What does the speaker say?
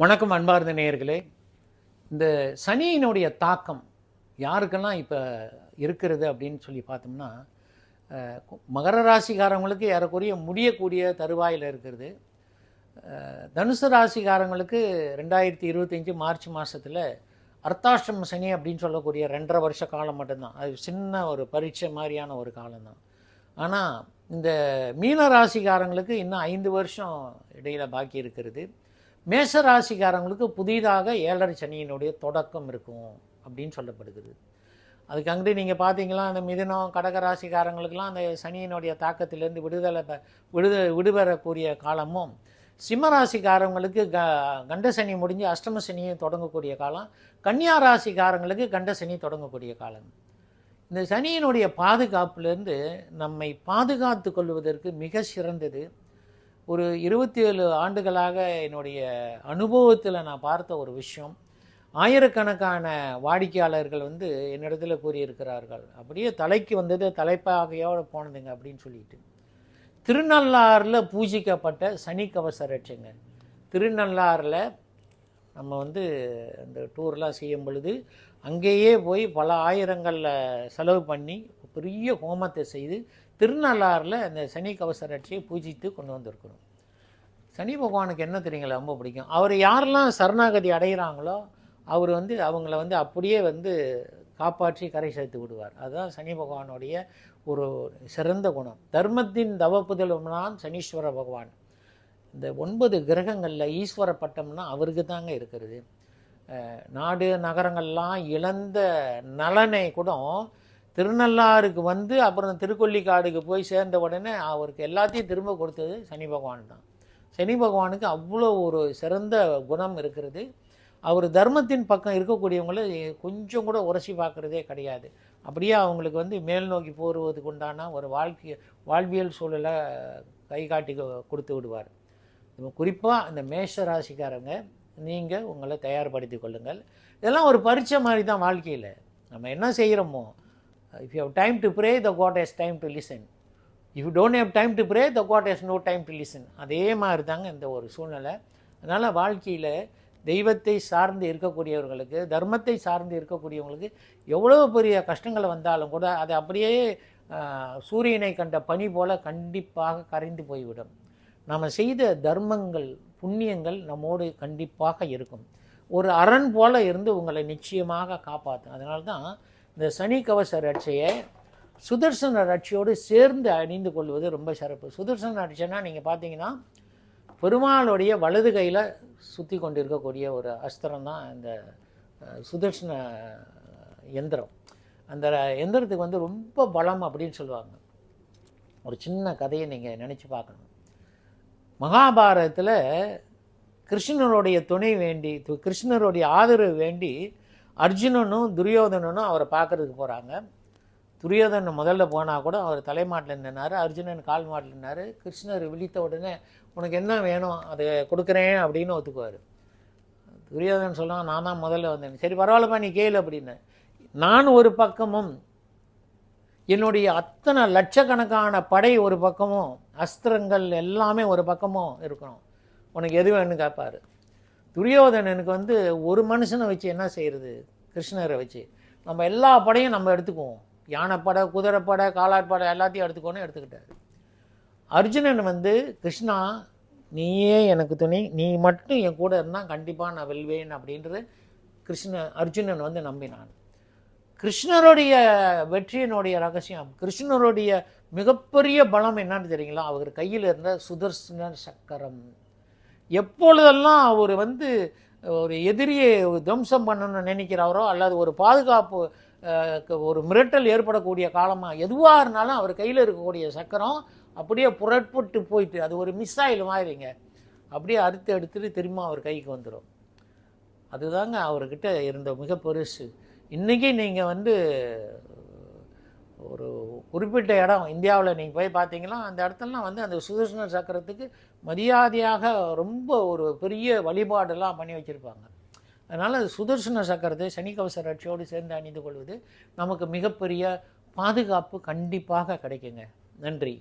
வணக்கம் அன்பார்ந்த நேயர்களே. இந்த சனியினுடைய தாக்கம் யாருக்கெல்லாம் இப்போ இருக்கிறது அப்படின்னு சொல்லி பார்த்தோம்னா மகர ராசிக்காரங்களுக்கு ஏறக்குறைய முடியக்கூடிய தருவாயில் இருக்கிறது. தனுசு ராசிக்காரங்களுக்கு ரெண்டாயிரத்தி இருபத்தஞ்சி மார்ச் மாதத்தில் அர்த்தாஷ்டம் சனி அப்படின்னு சொல்லக்கூடிய ரெண்டரை வருஷ காலம் மட்டும்தான். அது சின்ன ஒரு பரீட்சை மாதிரியான ஒரு காலம்தான். ஆனால் இந்த மீன ராசிக்காரங்களுக்கு இன்னும் ஐந்து வருஷம் இடையில பாக்கி இருக்கிறது. மேச ராசிக்காரங்களுக்கு புதிதாக ஏழரை சனியினுடைய தொடக்கம் இருக்கும் அப்படின்னு சொல்லப்படுகிறது. அதுக்கு அங்கே நீங்கள் பார்த்தீங்களா அந்த மிதுனம் கடக ராசிக்காரங்களுக்கெல்லாம் அந்த சனியினுடைய தாக்கத்திலேருந்து விடுதலை விடுத விடுபெறக்கூடிய காலமும் சிம்ம ராசிக்காரங்களுக்கு க கண்ட சனி முடிஞ்சு அஷ்டம சனியும் தொடங்கக்கூடிய காலம் கன்னியா ராசிக்காரங்களுக்கு கண்ட சனி தொடங்கக்கூடிய காலம். இந்த சனியினுடைய பாதுகாப்புலேருந்து நம்மை பாதுகாத்து கொள்வதற்கு மிக சிறந்தது. ஒரு இருபத்தி ஏழு ஆண்டுகளாக என்னுடைய அனுபவத்தில் நான் பார்த்த ஒரு விஷயம். ஆயிரக்கணக்கான வாடிக்கையாளர்கள் வந்து என்னிடத்தில் கூறியிருக்கிறார்கள். அப்படியே தலைக்கு வந்தது தலைப்பாகையோடு போனதுங்க அப்படின்னு சொல்லிட்டு. திருநள்ளாறில் பூஜிக்கப்பட்ட சனி கவச திருநள்ளாறில் நம்ம வந்து அந்த டூர்லாம் செய்யும் பொழுது அங்கேயே போய் பல ஆயிரங்களில் செலவு பண்ணி பெரிய ஹோமத்தை செய்து திருநள்ளாறில் அந்த சனி கவசரட்சியை பூஜித்து கொண்டு வந்திருக்கணும். சனி பகவானுக்கு என்ன தெரியுங்களா? ரொம்ப பிடிக்கும். அவர் யாரெல்லாம் சரணாகதி அடைகிறாங்களோ அவர் வந்து அவங்கள வந்து அப்படியே வந்து காப்பாற்றி கரை சேர்த்து விடுவார். அதுதான் சனி பகவானுடைய ஒரு சிறந்த குணம். தர்மத்தின் தவப்புதல்வனான் சனீஸ்வர பகவான். இந்த ஒன்பது கிரகங்களில் ஈஸ்வர பட்டம்னா அவருக்கு தாங்க இருக்கிறது. நாடு நகரங்கள்லாம் இழந்த நலனை கூட திருநள்ளாறுக்கு வந்து அப்புறம் திருக்கொல்லிக்காடுக்கு போய் சேர்ந்த உடனே அவருக்கு எல்லாத்தையும் திரும்ப கொடுத்தது சனி பகவான் தான். சனி பகவானுக்கு அவ்வளோ ஒரு சிறந்த குணம் இருக்கிறது. அவர் தர்மத்தின் பக்கம் இருக்கக்கூடியவங்கள கொஞ்சம் கூட உரசி பார்க்குறதே கிடையாது. அப்படியே அவங்களுக்கு வந்து மேல் நோக்கி போருவதுக்கு உண்டான ஒரு வாழ்க்கை வாழ்வியல் சூழலை கை காட்டி கொடுத்து விடுவார். குறிப்பாக இந்த மேஷ ராசிக்காரங்க நீங்கள் உங்களை தயார்படுத்தி கொள்ளுங்கள். இதெல்லாம் ஒரு பரிச்சை மாதிரி தான் வாழ்க்கையில். நம்ம என்ன செய்கிறோமோ Uh, if you have time to pray, the God has time to listen. If you don't have time to pray the God has no time to listen அதே மாதிரி தாங்க இந்த ஒரு சூழ்நிலை. அதனால் வாழ்க்கையில் தெய்வத்தை சார்ந்து இருக்கக்கூடியவர்களுக்கு தர்மத்தை சார்ந்து இருக்கக்கூடியவங்களுக்கு எவ்வளோ பெரிய கஷ்டங்கள் வந்தாலும் கூட அது அப்படியே சூரியனை கண்ட பனி போல் கண்டிப்பாக கரைந்து போய்விடும். நாம் செய்த தர்மங்கள் புண்ணியங்கள் நம்மோடு கண்டிப்பாக இருக்கும். ஒரு அரண் போல் இருந்து உங்களை நிச்சயமாக காப்பாற்றும் அதனால தான் இந்த சனி கவச ரட்சையை சுதர்சன ரட்சியோடு சேர்ந்து அணிந்து கொள்வது ரொம்ப சிறப்பு. சுதர்சன ரட்சைனா நீங்கள் பார்த்தீங்கன்னா பெருமாளுடைய வலது கையில் சுற்றி கொண்டு இருக்கக்கூடிய ஒரு அஸ்திரம் தான் இந்த சுதர்சன எந்திரம். அந்த எந்திரத்துக்கு வந்து ரொம்ப பலம் அப்படின்னு சொல்லுவாங்க. ஒரு சின்ன கதையை நீங்கள் நினச்சி பார்க்கணும். மகாபாரதத்தில் கிருஷ்ணனுடைய துணை வேண்டி து- கிருஷ்ணருடைய ஆதரவு வேண்டி அர்ஜுனனும் துரியோதனனும் அவரை பார்க்கறதுக்கு போகிறாங்க துரியோதனன் முதல்ல போனால் கூட அவர் தலைமாட்டில் நின்னார் அர்ஜுனன் கால் மாட்டில் நின்னார் கிருஷ்ணர் விழித்த உடனே உனக்கு என்ன வேணும்? அதை கொடுக்குறேன் அப்படின்னு ஒத்துக்குவார். துரியோதனன் சொல்லுவான் நான் தான் முதல்ல வந்தேன். சரி பரவாயில்லப்பா நீ கேளு அப்படின்னு. நான் ஒரு பக்கமும் என்னுடைய அத்தனை லட்சக்கணக்கான படை ஒரு பக்கமும் அஸ்திரங்கள் எல்லாமே ஒரு பக்கமும் இருக்கணும். உனக்கு எது வேணும்னு கேட்பாரு. துரியோதனனுக்கு வந்து ஒரு மனுஷனை வச்சு என்ன செய்கிறது கிருஷ்ணரை வச்சு. நம்ம எல்லா படையும் நம்ம எடுத்துக்குவோம். யானைப்படை குதிரைப்படை காலாட்படை எல்லாத்தையும் எடுத்துக்கோன்னு எடுத்துக்கிட்டார். அர்ஜுனன் வந்து கிருஷ்ணா நீயே எனக்கு துணை. நீ மட்டும் என் கூட இருந்தால் கண்டிப்பாக நான் வெல்வேன் அப்படின்றது கிருஷ்ண அர்ஜுனன் வந்து நம்பினான். கிருஷ்ணருடைய வெற்றியினுடைய ரகசியம் கிருஷ்ணருடைய மிகப்பெரிய பலம் என்னன்னு தெரியுங்களா? அவர் கையில் இருந்த சுதர்சன சக்கரம். எப்பொழுதெல்லாம் அவர் வந்து ஒரு எதிரியை துவம்சம் பண்ணணும்னு நினைக்கிறாரோ அல்லது ஒரு பாதுகாப்பு ஒரு மிரட்டல் ஏற்படக்கூடிய காலமாக எதுவாக இருந்தாலும் அவர் கையில் இருக்கக்கூடிய சக்கரம் அப்படியே புறப்பட்டு போயிட்டு அது ஒரு மிஸ்ஸாயில் மாதிரிங்க. அப்படியே அறுத்து எடுத்துட்டு திரும்ப அவர் கைக்கு வந்துடும் அதுதாங்க அவர்கிட்ட இருந்த மிக பெருசு இன்றைக்கி நீங்கள் வந்து ஒரு குறிப்பிட்ட இடம் இந்தியாவில் நீங்கள் போய் பார்த்தீங்கன்னா அந்த இடத்துலலாம் வந்து அந்த சுதர்சன சக்கரத்துக்கு மரியாதையாக ரொம்ப ஒரு பெரிய வழிபாடெல்லாம் பண்ணி வச்சுருப்பாங்க. அதனால் சுதர்சன சக்கரத்தை சனிக்கவச ரட்சியோடு சேர்ந்து அணிந்து கொள்வது நமக்கு மிகப்பெரிய பாதுகாப்பு கண்டிப்பாக கிடைக்குங்க. நன்றி.